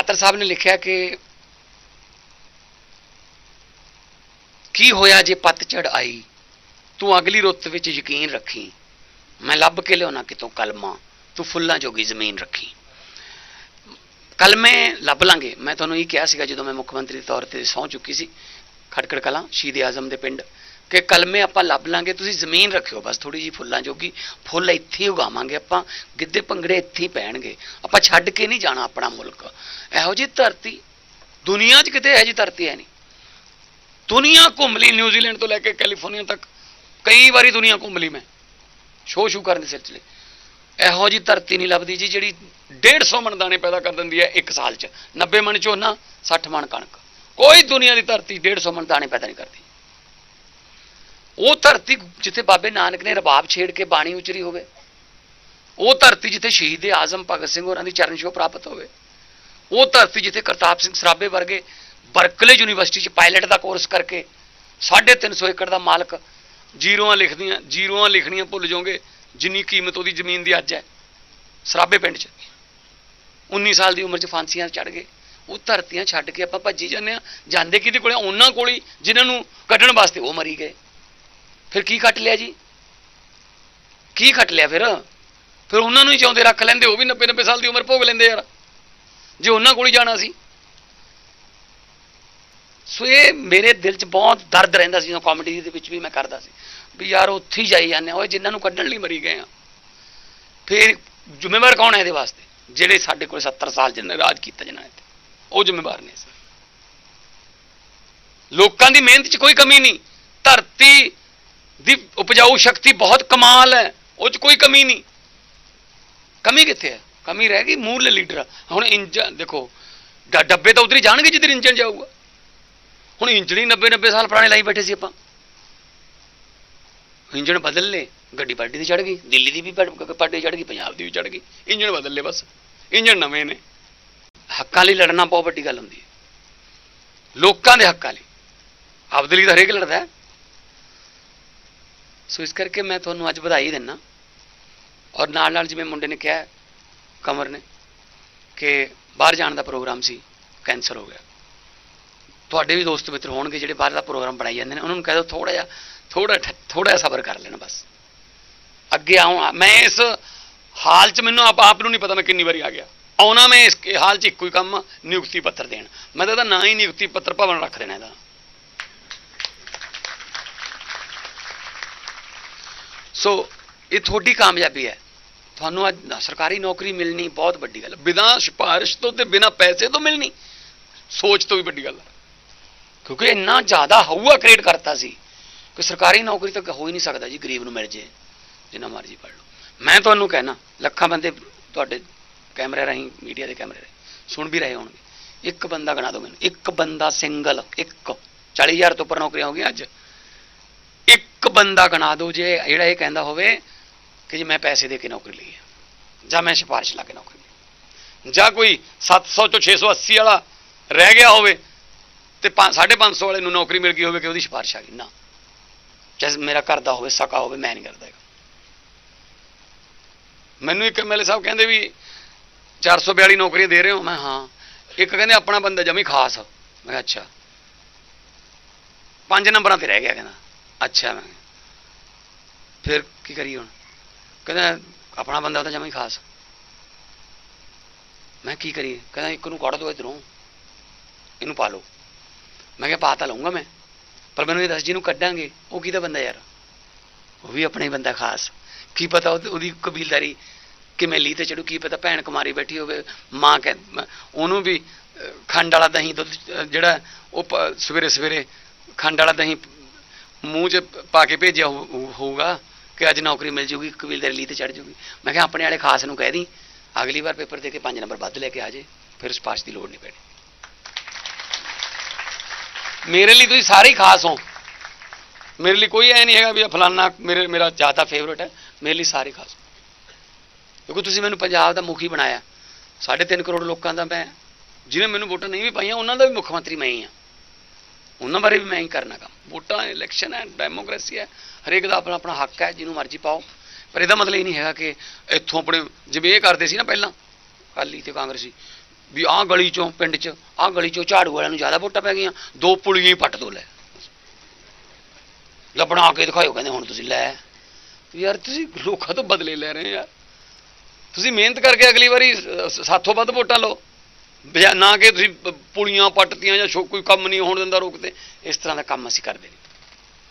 ਪਾਤਰ ਸਾਹਿਬ ਨੇ ਲਿਖਿਆ ਕਿ ਕੀ ਹੋਇਆ ਜੇ ਪਤਝੜ ਆਈ? ਤੂੰ ਅਗਲੀ ਰੁੱਤ ਵਿੱਚ ਯਕੀਨ ਰੱਖੀ। ਮੈਂ ਲੱਭ ਕੇ ਲਿਆਉਣਾ ਕਿਤੋਂ ਕਲਮਾ? ਤੂੰ ਫੁੱਲਾਂ ਜੋਗੀ ਜ਼ਮੀਨ ਰੱਖੀ। ਕਲਮੇ ਲੱਭ ਲਾਂਗੇ। ਮੈਂ ਤੁਹਾਨੂੰ ਇਹ ਕਿਹਾ ਸੀਗਾ ਜਦੋਂ ਮੈਂ ਮੁੱਖ ਮੰਤਰੀ ਦੇ ਤੌਰ ਤੇ ਸਹੁੰ ਚੁੱਕੀ ਸੀ। ਖੜਕੜ ਕਲਾਂ, ਸ਼ਹੀਦ ਆਜ਼ਮ ਦੇ ਪਿੰਡ। ਕਿ ਕਲਮੇ ਆਪਾਂ ਲੱਭ ਲਾਂਗੇ, ਤੁਸੀਂ ਜ਼ਮੀਨ ਰੱਖਿਓ, ਬਸ ਥੋੜੀ ਜੀ ਫੁੱਲਾਂ ਜੋਗੀ ਫੁੱਲ ਇੱਥੇ ਹੀ ਉਗਾਵਾਂਗੇ ਆਪਾਂ, ਗਿੱਧੇ ਭੰਗੜੇ ਇੱਥੇ ਹੀ ਪੈਣਗੇ। ਆਪਾਂ ਛੱਡ ਕੇ ਨਹੀਂ ਜਾਣਾ ਆਪਣਾ ਮੁਲਕ। ਇਹੋ ਜੀ ਧਰਤੀ, ਦੁਨੀਆ 'ਚ ਕਿਤੇ ਇਹੋ ਜੀ ਧਰਤੀ ਹੈ ਨਹੀਂ। ਦੁਨੀਆ ਘੁੰਮ ਲਈ ਨਿਊਜ਼ੀਲੈਂਡ ਤੋਂ ਲੈ ਕੇ ਕੈਲੀਫੋਰਨੀਆ ਤੱਕ। ਕਈ ਵਾਰੀ ਦੁਨੀਆ ਘੁੰਮ ਲਈ ਮੈਂ। ਸ਼ੋਅ ਸ਼ੂ ਕਰਨ ਦੇ ਸਿਲਸਿਲੇ ਇਹੋ ਜੀ ਧਰਤੀ ਨਹੀਂ ਲੱਭਦੀ ਜੀ, ਜਿਹੜੀ 150 ਮਣ ਦਾਣੇ ਪੈਦਾ ਕਰ ਦਿੰਦੀ ਹੈ ਇੱਕ ਸਾਲ 'ਚ। 90 ਮਣ ਝੋਨਾ 60 ਮਣ ਕਣਕ। ਕੋਈ ਦੁਨੀਆ ਦੀ ਧਰਤੀ 150 ਮਣ ਦਾਣੇ ਪੈਦਾ ਨਹੀਂ ਕਰਦੀ। ਉਹ ਧਰਤੀ ਜਿੱਥੇ ਬਾਬੇ ਨਾਨਕ ਨੇ ਰਬਾਬ ਛੇੜ ਕੇ ਬਾਣੀ ਉਚਰੀ ਹੋਵੇ, ਉਹ ਧਰਤੀ ਜਿੱਥੇ ਸ਼ਹੀਦ ਆਜ਼ਮ ਭਗਤ ਸਿੰਘ ਹੋਰਾਂ ਦੀ ਚਰਨ ਛੋਹ ਪ੍ਰਾਪਤ ਹੋਵੇ, ਉਹ ਧਰਤੀ ਜਿੱਥੇ ਕਰਤਾਪ ਸਿੰਘ ਸਰਾਭੇ ਵਰਗੇ ਬਰਕਲੇ ਯੂਨੀਵਰਸਿਟੀ 'ਚ ਪਾਇਲਟ ਦਾ ਕੋਰਸ ਕਰਕੇ 350 ਏਕੜ ਦਾ ਮਾਲਕ ਜੀਰੋਆਂ ਲਿਖਦੀਆਂ, ਜੀਰੋਆਂ ਲਿਖਣੀਆਂ ਭੁੱਲ ਜਾਓਗੇ ਜਿੰਨੀ ਕੀਮਤ ਉਹਦੀ ਜ਼ਮੀਨ ਦੀ ਅੱਜ ਹੈ, ਸਰਾਭੇ ਪਿੰਡ 'ਚ। 19 ਸਾਲ ਦੀ ਉਮਰ 'ਚ ਫਾਂਸੀਆਂ ਚੜ ਗਏ, ਉਹ ਧਰਤੀਆਂ ਛੱਡ ਕੇ ਆਪਾਂ ਭੱਜੀ ਜਾਂਦੇ ਆ ਜਾਂਦੇ ਕਿਹਦੇ ਕੋਲੇ? ਉਹਨਾਂ ਕੋਲ ਹੀ ਜਿਨ੍ਹਾਂ ਨੂੰ ਕੱਢਣ ਵਾਸਤੇ ਉਹ ਮਰੀ ਗਏ। ਫਿਰ ਕੀ ਕੱਟ ਲਿਆ ਜੀ? ਕੀ ਕੱਟ ਲਿਆ ਫਿਰ? ਫਿਰ ਉਹਨਾਂ ਨੂੰ ਹੀ ਚਾਹੁੰਦੇ ਰੱਖ ਲੈਂਦੇ, ਉਹ ਵੀ 90 90 ਸਾਲ ਦੀ ਉਮਰ ਭੋਗ ਲੈਂਦੇ ਯਾਰ। ਜੇ ਉਹਨਾਂ ਕੋਲ ਹੀ ਜਾਣਾ ਸੀ। ਸੋ ਇਹ ਮੇਰੇ ਦਿਲ 'ਚ ਬਹੁਤ ਦਰਦ ਰਹਿੰਦਾ ਸੀ, ਜਦੋਂ ਕਾਮੇਡੀ ਦੇ ਵਿੱਚ ਵੀ ਮੈਂ ਕਰਦਾ ਸੀ। ਵੀ ਯਾਰ ਉੱਥੇ ਹੀ ਜਾਈ ਜਾਂਦੇ ਆ ਓਏ, ਜਿਨ੍ਹਾਂ ਨੂੰ ਕੱਢਣ ਲਈ ਮਰੀ ਗਏ ਆ ਫਿਰ ਜ਼ਿੰਮੇਵਾਰ ਕੌਣ ਹੈ ਇਹਦੇ ਵਾਸਤੇ? ਜਿਹੜੇ ਸਾਡੇ ਕੋਲ 70 ਸਾਲ ਜਿੰਨੇ ਰਾਜ ਕੀਤਾ ਜਿਨ੍ਹਾਂ ਨੇ ਉਹ ਜ਼ਿੰਮੇਵਾਰ ਨੇ ਲੋਕਾਂ ਦੀ ਮਿਹਨਤ 'ਚ ਕੋਈ ਕਮੀ ਨਹੀਂ। ਧਰਤੀ ਦੀ ਉਪਜਾਊ ਸ਼ਕਤੀ ਬਹੁਤ ਕਮਾਲ ਹੈ, ਉਹ 'ਚ ਕੋਈ ਕਮੀ ਨਹੀਂ। ਕਮੀ ਕਿੱਥੇ ਹੈ? ਕਮੀ ਰਹਿ ਗਈ ਮੂਲ ਲੀਡਰ। ਹੁਣ ਇੰਜਨ ਦੇਖੋ, ਡ- ਡੱਬੇ ਤਾਂ ਉਧਰ ਹੀ ਜਾਣਗੇ ਜਿੱਧਰ ਇੰਜਨ ਜਾਊਗਾ। ਹੁਣ ਇੰਜਣ ਹੀ 90 90 ਸਾਲ ਪੁਰਾਣੇ ਲਾਈ ਬੈਠੇ ਸੀ ਆਪਾਂ। ਇੰਜਣ ਬਦਲ ਲੇ ਗੱਡੀ ਪਾਰਟੀ ਦੀ ਚੜ ਗਈ, ਦਿੱਲੀ ਦੀ ਵੀ ਪਾਰਟੀ ਚੜ ਗਈ, ਪੰਜਾਬ ਦੀ ਵੀ ਚੜ ਗਈ। ਇੰਜਣ ਬਦਲ ਲੇ ਬਸ। ਇੰਜਣ ਨਵੇਂ ਨੇ। ਹੱਕਾਂ ਲਈ ਲੜਨਾ ਬਹੁਤ ਵੱਡੀ ਗੱਲ ਹੁੰਦੀ ਹੈ। ਲੋਕਾਂ ਦੇ ਹੱਕਾਂ ਲਈ। ਆਪਦੇ ਲਈ ਤਾਂ ਹਰੇਕ ਲੜਦਾ ਹੈ। ਸੋ ਇਸ ਕਰਕੇ ਮੈਂ ਤੁਹਾਨੂੰ ਅੱਜ ਵਧਾਈ ਦਿੰਨਾ। ਔਰ ਨਾਲ ਨਾਲ ਜਿਵੇਂ ਮੁੰਡੇ ਨੇ ਕਿਹਾ ਹੈ, ਕਮਰ ਨੇ ਕਿ ਬਾਹਰ ਜਾਣ ਦਾ ਪ੍ਰੋਗਰਾਮ ਸੀ ਕੈਂਸਲ ਹੋ ਗਿਆ। ਤੁਹਾਡੇ ਵੀ ਦੋਸਤ ਮਿੱਤਰ ਹੋਣਗੇ ਜਿਹੜੇ ਬਾਹਰ ਦਾ ਪ੍ਰੋਗਰਾਮ ਬਣਾਈ ਜਾਂਦੇ ਨੇ ਉਹਨਾਂ ਨੂੰ ਕਹਿ ਦਿਓ ਥੋੜਾ ਜਿਹਾ ਥੋੜਾ ਥੋੜਾ ਜਿਹਾ ਸਬਰ ਕਰ ਲੈਣਾ ਬਸ। ਅੱਗੇ ਆਉਂ ਮੈਂ ਇਸ ਹਾਲ 'ਚ ਮੈਨੂੰ ਆਪ ਆਪ ਨੂੰ ਨਹੀਂ ਪਤਾ ਮੈਂ ਕਿੰਨੀ ਵਾਰੀ ਆ ਗਿਆ। ਆਉਣਾ ਮੈਂ ਇਸ ਹਾਲ 'ਚ ਇੱਕੋ ਹੀ ਕੰਮ ਨਿਯੁਕਤੀ ਪੱਤਰ ਦੇਣ। ਮੈਂ ਤਾਂ ਇਹਦਾ ਨਾਂ ਹੀ ਨਿਯੁਕਤੀ ਪੱਤਰ ਭਵਨ ਰੱਖ ਦੇਣਾ ਇਹਦਾ। ਸੋ ਇਹ ਤੁਹਾਡੀ ਕਾਮਯਾਬੀ ਹੈ। ਤੁਹਾਨੂੰ ਅੱਜ ਸਰਕਾਰੀ ਨੌਕਰੀ ਮਿਲਣੀ, ਬਹੁਤ ਵੱਡੀ ਗੱਲ ਬਿਨਾਂ ਸਿਫਾਰਿਸ਼ ਤੋਂ ਤੇ ਬਿਨਾਂ ਪੈਸੇ ਤੋਂ ਮਿਲਣੀ, ਸੋਚ ਤੋਂ ਵੀ ਵੱਡੀ ਗੱਲ ਕਿਉਂਕਿ ਇੰਨਾ ਜ਼ਿਆਦਾ ਹਊਆ ਕ੍ਰੀਏਟ ਕਰਤਾ ਸੀ ਕਿ ਸਰਕਾਰੀ ਨੌਕਰੀ ਤਾਂ ਹੋ ਹੀ ਨਹੀਂ ਸਕਦਾ ਜੀ, ਗਰੀਬ ਨੂੰ ਮਿਲ ਜੇ, ਜਿੰਨਾ ਮਰਜ਼ੀ ਪੜ ਲਓ। ਮੈਂ ਤੁਹਾਨੂੰ ਕਹਿਣਾ, ਲੱਖਾਂ ਬੰਦੇ ਤੁਹਾਡੇ ਕੈਮਰੇ ਰਾਹੀਂ, ਮੀਡੀਆ ਦੇ ਕੈਮਰੇ ਰਾਹੀਂ ਸੁਣ ਵੀ ਰਹੇ ਹੋਣਗੇ। ਇੱਕ ਬੰਦਾ ਗਣਾ ਦਿਓ ਮੈਨੂੰ, ਇੱਕ ਬੰਦਾ ਸਿੰਗਲ, ਇੱਕ। 40000 ਤੋਂ ਉੱਪਰ ਨੌਕਰੀਆਂ ਹੋ ਗਈਆਂ ਅੱਜ। ਇੱਕ ਬੰਦਾ ਗਣਾ ਦਿਓ ਜੇ ਜਿਹੜਾ ਇਹ ਕਹਿੰਦਾ ਹੋਵੇ ਕਿ ਜੀ ਮੈਂ ਪੈਸੇ ਦੇ ਕੇ ਨੌਕਰੀ ਲਈ ਹੈ, ਜਾਂ ਮੈਂ ਸਿਫਾਰਿਸ਼ ਲਾ ਕੇ ਨੌਕਰੀ ਲਈ ਜਾਂ ਕੋਈ 700 ਚੋਂ 680 ਵਾਲਾ ਰਹਿ ਗਿਆ ਹੋਵੇ ਤੇ 550 ਵਾਲੇ ਨੂੰ ਨੌਕਰੀ ਮਿਲ ਗਈ ਹੋਵੇ ਕਿ ਉਹਦੀ ਸਿਫਾਰਿਸ਼ ਆ ਗਈ। ਨਾ। ਚਾਹੇ ਮੇਰਾ ਘਰ ਦਾ ਹੋਵੇ, ਸਕਾ ਹੋਵੇ, ਮੈਂ ਨਹੀਂ ਕਰਦਾ ਮੈਨੂੰ ਇੱਕ ਐਮਐਲਏ ਸਾਹਿਬ ਕਹਿੰਦੇ ਵੀ 442 ਨੌਕਰੀਆਂ ਦੇ ਰਹੇ ਹੋ? ਮੈਂ ਹਾਂ। ਇੱਕ ਕਹਿੰਦੇ ਆਪਣਾ ਬੰਦਾ ਜਮੀ ਖਾਸ। ਮੈਂ ਕਿਹਾ ਅੱਛਾ। ਪੰਜ ਨੰਬਰਾਂ ਤੇ ਰਹਿ ਗਿਆ ਕਹਿੰਦਾ। ਅੱਛਾ ਮੈਂ। ਫਿਰ ਕੀ ਕਰੀਏ ਹੁਣ? ਕਹਿੰਦਾ, ਆਪਣਾ ਬੰਦਾ ਤਾਂ ਹੀ ਖਾਸ। ਮੈਂ ਕੀ ਕਰੀਏ? ਕਹਿੰਦਾ, ਇੱਕ ਨੂੰ ਕੱਢ ਦੋ ਇਧਰੋਂ। ਇਹਨੂੰ ਪਾ ਲਓ। ਮੈਂ ਕਿਹਾ, ਪਾ ਤਾਂ ਲਊਂਗਾ ਮੈਂ। ਪਰ ਮੈਨੂੰ ਇਹ ਦੱਸ, ਜਿਹਨੂੰ ਕੱਢਾਂਗੇ, ਉਹ ਕਿਹਦਾ ਬੰਦਾ ਯਾਰ? ਉਹ ਵੀ ਆਪਣਾ ਹੀ ਬੰਦਾ ਖਾਸ। ਕੀ ਪਤਾ ਉਹਦੀ- ਕਬੀਲਦਾਰੀ ਕਿਵੇਂ ਲਈ ਤੇ ਚੜੂ, ਕੀ ਪਤਾ ਭੈਣ ਕੁਮਾਰੀ ਬੈਠੀ ਹੋਵੇ, ਮਾਂ ਕਹਿ ਉਹਨੂੰ ਵੀ ਖੰਡ ਵਾਲਾ ਦਹੀਂ ਦੁੱਧ, ਜਿਹੜਾ ਉਹ ਸਵੇਰੇ ਸਵੇਰੇ ਖੰਡ ਵਾਲਾ ਦਹੀਂ ਮੂੰਹ 'ਚ ਪਾ ਕੇ ਭੇਜਿਆ ਹੋ- ਹੋਊਗਾ ਕਿ ਅੱਜ ਨੌਕਰੀ ਮਿਲ ਜੂਗੀ ਕਬੀਲਦਾਰੀ ਲੀ ਤੇ ਚੜ ਜੂਗੀ। ਮੈਂ ਕਿਹਾ ਆਪਣੇ ਵਾਲੇ ਖਾਸ ਨੂੰ ਕਹਿ ਦੀ, ਅਗਲੀ ਵਾਰ ਪੇਪਰ ਦੇ ਕੇ 5 ਨੰਬਰ ਵੱਧ ਲੈ ਕੇ ਆ ਜੇ, ਫਿਰ ਸਪਾਸ਼ ਦੀ ਲੋੜ ਨਹੀਂ ਪੈਣੀ। ਮੇਰੇ ਲਈ ਤੁਸੀਂ ਸਾਰੇ ਹੀ ਖਾਸ ਹੋ। ਮੇਰੇ ਲਈ ਕੋਈ ਐ ਨਹੀਂ ਹੈਗਾ ਵੀ ਫਲਾਨਾ ਮੇਰੇ ਮੇਰਾ ਜ਼ਿਆਦਾ ਫੇਵਰਟ ਹੈ। ਮੇਰੇ ਲਈ ਸਾਰੇ ਖਾਸ ਕਿਉਂਕਿ ਤੁਸੀਂ ਮੈਨੂੰ ਪੰਜਾਬ ਦਾ ਮੁਖੀ ਬਣਾਇਆ। 3.5 ਕਰੋੜ ਲੋਕਾਂ ਦਾ ਮੈਂ ਜਿਹਨੇ ਮੈਨੂੰ ਵੋਟਾਂ ਨਹੀਂ ਵੀ ਪਾਈਆਂ, ਉਹਨਾਂ ਦਾ ਵੀ ਮੁੱਖ ਮੰਤਰੀ ਮੈਂ ਹੀ ਆ ਉਹਨਾਂ ਬਾਰੇ ਵੀ ਮੈਂ ਹੀ ਕਰਨਾ ਕੰਮ ਵੋਟਾਂ ਇਲੈਕਸ਼ਨ ਹੈ ਡੈਮੋਕ੍ਰੇਸੀ ਹੈ ਹਰੇਕ ਦਾ ਆਪਣਾ ਆਪਣਾ ਹੱਕ ਹੈ ਜਿਹਨੂੰ ਮਰਜ਼ੀ ਪਾਓ। ਪਰ ਇਹਦਾ ਮਤਲਬ ਇਹ ਨਹੀਂ ਹੈਗਾ ਕਿ ਇੱਥੋਂ ਆਪਣੇ ਜਿਵੇਂ ਇਹ ਕਰਦੇ ਸੀ ਨਾ ਪਹਿਲਾਂ ਅਕਾਲੀ ਤੇ ਕਾਂਗਰਸੀ ਵੀ ਆਹ ਗਲੀ ਚੋਂ ਪਿੰਡ 'ਚ ਆਹ ਗਲੀ ਚੋਂ ਝਾੜੂ ਵਾਲਿਆਂ ਨੂੰ ਜ਼ਿਆਦਾ ਵੋਟਾਂ ਪੈ ਗਈਆਂ ਦੋ ਪੁਲੀਆਂ ਹੀ ਪੱਟ ਦੋ ਲੈ। ਲੱਭਣਾ ਕੇ ਦਿਖਾਇਓ ਕਹਿੰਦੇ ਹੁਣ ਤੁਸੀਂ ਲੈ। ਯਾਰ ਤੁਸੀਂ ਲੋਕਾਂ ਤੋਂ ਬਦਲੇ ਲੈ ਰਹੇ ਯਾਰ ਤੁਸੀਂ ਮਿਹਨਤ ਕਰਕੇ ਅਗਲੀ ਵਾਰੀ ਅਹ, ਸਾਥੋਂ ਵੱਧ ਵੋਟਾਂ ਲਓ। ਨਾ ਕਿ ਤੁਸੀਂ ਪੁਲੀਆਂ ਪੱਟਤੀਆਂ ਜਾਂ ਸ਼ੋ- ਕੋਈ ਕੰਮ ਨਹੀਂ ਹੋਣ ਦਿੰਦਾ ਰੋਕਦੇ ਇਸ ਤਰ੍ਹਾਂ ਦਾ ਕੰਮ ਅਸੀਂ ਕਰਦੇ ਨਹੀਂ